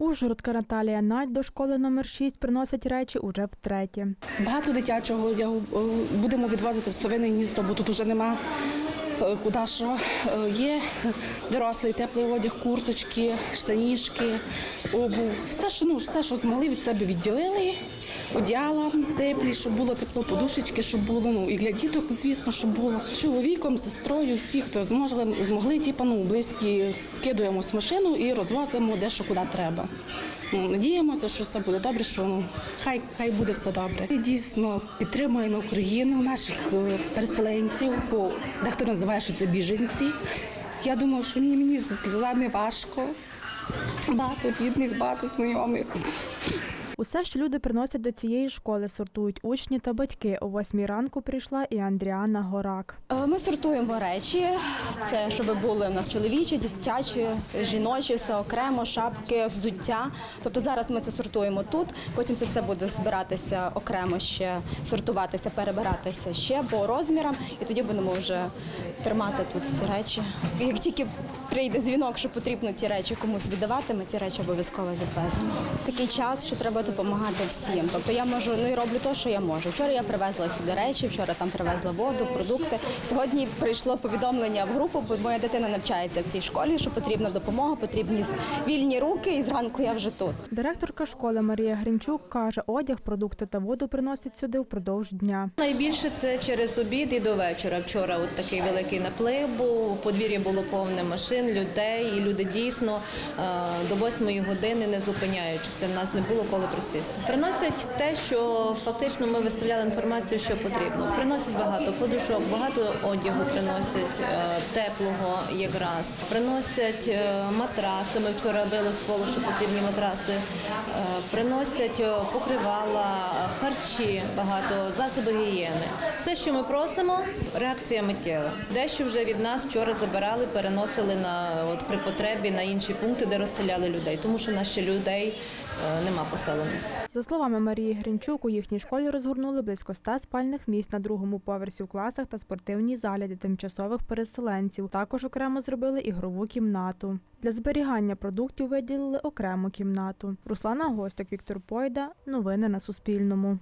Ужгородка Наталія Надь до школи номер 6 приносить речі уже втретє. Багато дитячого е, будемо відвозити в совине гніздо, бо тут вже нема е, куди що. Е, Є дорослий теплий одяг, курточки, штанішки, обув. Все, що ну, все, що змогли від себе відділили. Одіяла теплі, щоб було тепло, подушечки, щоб було ну і для діток, звісно, щоб було чоловіком, сестрою, всі, хто змогли, змогли, типу, ну, близькі, скидуємось в машину і розвозимо де що куди треба. Ну, надіємося, що все буде добре, що ну, хай, хай буде все добре. І дійсно підтримуємо Україну, наших е, переселенців, бо дехто називає, що це біженці. Я думаю, що ні, мені з сльозами важко. Багато рідних, багато знайомих. Усе, що люди приносять до цієї школи, сортують учні та батьки. О восьмій ранку прийшла і Андріана Горак. Е, Ми сортуємо речі. Це щоб були в нас чоловічі, дитячі, жіночі, все окремо, шапки, взуття. Тобто зараз ми це сортуємо тут. Потім це все буде збиратися окремо ще, сортуватися, перебиратися ще по розмірам, і тоді будемо вже тримати тут ці речі. Як тільки прийде дзвінок, що потрібно ті речі комусь віддавати, ми ці речі обов'язково відвеземо. Такий час, що треба допомагати всім. Тобто я можу ну і роблю те, що я можу. Вчора я привезла сюди речі, вчора там привезла воду, продукти. Сьогодні прийшло повідомлення в групу, бо моя дитина навчається в цій школі, що потрібна допомога, потрібні вільні руки, і зранку я вже тут. Директорка школи Марія Гринчук каже, одяг, продукти та воду приносять сюди впродовж дня. Найбільше це через обід і до вечора. Вчора от такий великий наплив був. Подвір'я було повне машин, людей, і люди дійсно е, до восьмої години не зупиняючися. В нас не було коли присісти. Приносять те, що фактично ми виставляли інформацію, що потрібно. Приносять багато подушок, багато одягу приносять е, теплого якраз. Приносять е, матраси. Ми вчора били з полу, що потрібні матраси. Приносять покривала, харчі, багато засоби гігієни. Все, що ми просимо, реакція миттєва. Дещо вже від нас вчора забирали, переносили на от при потребі на інші пункти, де розселяли людей, тому що на ще людей е, нема поселених. За словами Марії Гринчук, у їхній школі розгорнули близько ста спальних місць на другому поверсі в класах та спортивній залі для тимчасових переселенців. Також окремо зробили ігрову кімнату. Для зберігання продуктів виділили окрему кімнату. Руслана Гостяк, Віктор Пойда. Новини на Суспільному.